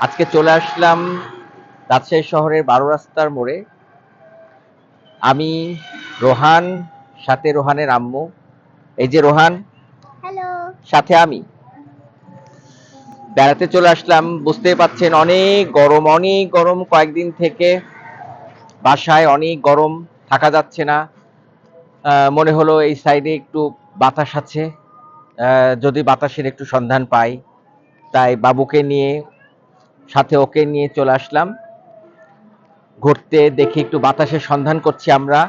আজকে চলে আসলাম রাজশাহী শহরের বারো রাস্তার মোড়ে। আমি রোহান সাথে রোহানের আম্মু। এই যে রোহান সাথে আমি। বেড়াতে চলে আসলাম বুঝতেই পাচ্ছেন অনেক গরম অনেক গরম কয়েকদিন থেকে। বাসায় অনেক গরম থাকা যাচ্ছে না। মনে হলো এই সাইডে একটু বাতাস আছে। যদি বাতাসের একটু সন্ধান পাই তাই বাবুকে নিয়ে সাথে ওকে নিয়ে চলে আসলাম। ঘুরতে দেখি একটু বাতাসের সন্ধান করছি আমরা।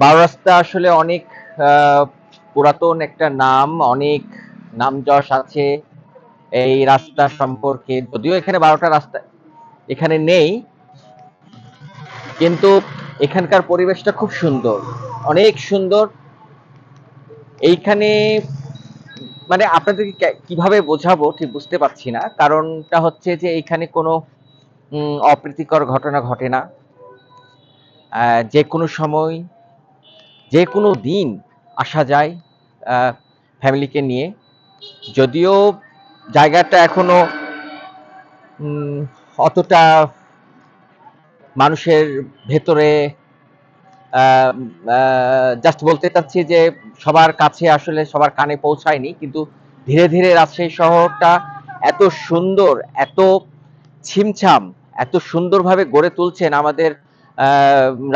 বারো রাস্তা আসলে অনেক পুরাতন একটা নাম, অনেক নাম যশ আছে এই রাস্তা সম্পর্কে। যদিও এখানে বারোটা রাস্তা এখানে নেই, কিন্তু এখানকার পরিবেশটা খুব সুন্দর, অনেক সুন্দর। এইখানে মানে আপনাদেরকে কীভাবে বোঝাবো ঠিক বুঝতে পারছি না। কারণটা হচ্ছে যে এইখানে কোনো অপ্রীতিকর ঘটনা ঘটে না। যে কোনো সময়, যে কোনো দিন আসা যায় ফ্যামিলিকে নিয়ে। যদিও জায়গাটা এখনও অতটা মানুষের ভেতরে জাস্ট বলতে চাচ্ছি যে সবার কাছে আসলে সবার কানে পৌঁছায়নি, কিন্তু ধীরে ধীরে রাজশাহী শহরটা এত সুন্দর, এত ছিমছাম, এত সুন্দরভাবে গড়ে তুলছেন আমাদের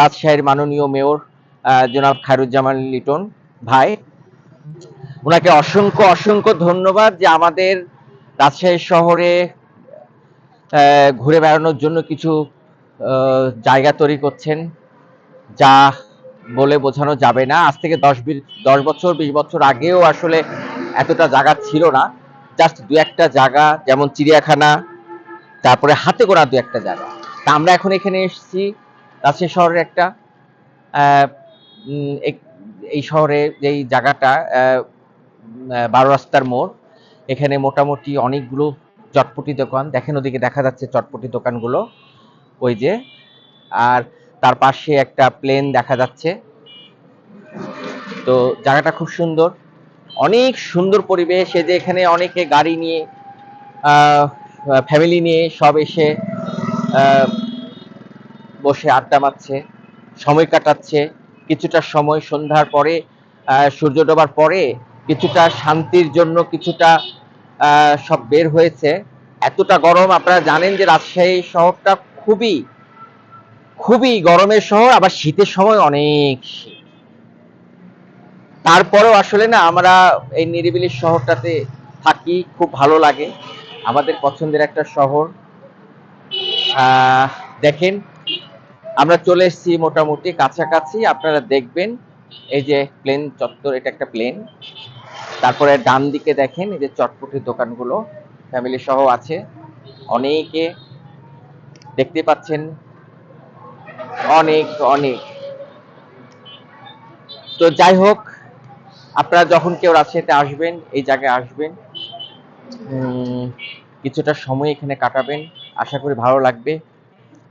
রাজশাহীর মাননীয় মেয়র জনাব খায়রুজ্জামান লিটন ভাই। ওনাকে অসংখ্য অসংখ্য ধন্যবাদ যে আমাদের রাজশাহী শহরে ঘুরে বেড়ানোর জন্য কিছু জায়গা তৈরি করছেন। যা বলে বোঝানো যাবে না। আজ থেকে দশ দশ বছর, বিশ বছর আগেও আসলে এতটা জায়গা ছিল না। জাস্ট দু একটা জায়গা, যেমন চিড়িয়াখানা, তারপরে হাতে গোনা দু একটা জায়গা। তা আমরা এখন এখানে এসেছি, রাজশাহী শহরের একটা এই শহরে যেই জায়গাটা বারো রাস্তার মোড়। এখানে মোটামুটি অনেকগুলো চটপটি দোকান। দেখেন ওদিকে দেখা যাচ্ছে চটপটি দোকানগুলো, ওই যে। আর তার পাশে একটা প্লেন দেখা যাচ্ছে। তো জায়গাটা খুব সুন্দর। অনেক সুন্দর পরিবেশ, এই যে এখানে অনেকে গাড়ি নিয়ে ফ্যামিলি নিয়ে সব এসে বসে আড্ডা মারছে, সময় কাটাচ্ছে। কিছুটা সময় সন্ধ্যার পরে সূর্য ডোবার পরে কিছুটা শান্তির জন্য কিছুটা সব বের হয়েছে। এতটা গরম, আপনারা জানেন যে রাজশাহী শহরটা খুবই খুবই গরমের শহর আবার শীতের সময় অনেক শীত। তারপরেও আসলে না, আমরা এই নিরিবিলি শহরটাতে থাকি, খুব ভালো লাগে। আমাদের পছন্দের একটা শহর। দেখেন, আমরা চলে এসেছি মোটামুটি কাছাকাছি, আপনারা দেখবেন, এই যে প্লেন চত্বর, এটা একটা প্লেন। তারপরে ডান দিকে দেখেন, এই যে চটপটির দোকানগুলো, ফ্যামিলি সহ আছে। অনেকে দেখতে পাচ্ছেন অনেক অনেক। তো যাই হোক, আপনারা যখন কেউ রাজশাহীতে আসবেন, এই জায়গায় আসবেন কিছুটা সময় এখানে কাটাবেন, আশা করি ভালো লাগবে।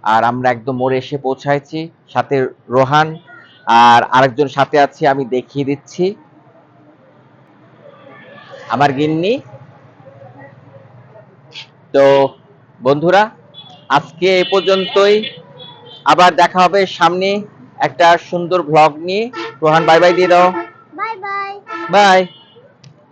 আর আমরা একদম মোড়ে এসে পৌঁছাইছি, সাথে রোহান, আর আরেকজন সাথে আছে, আমি দেখিয়ে দিচ্ছি। আমার গিন্নি। তো বন্ধুরা, আজকে এ পর্যন্তই। আবার দেখা হবে সামনে একটা সুন্দর ব্লগ নিয়ে। রোহান বাই বাই দিয়ে দাও। Bye bye bye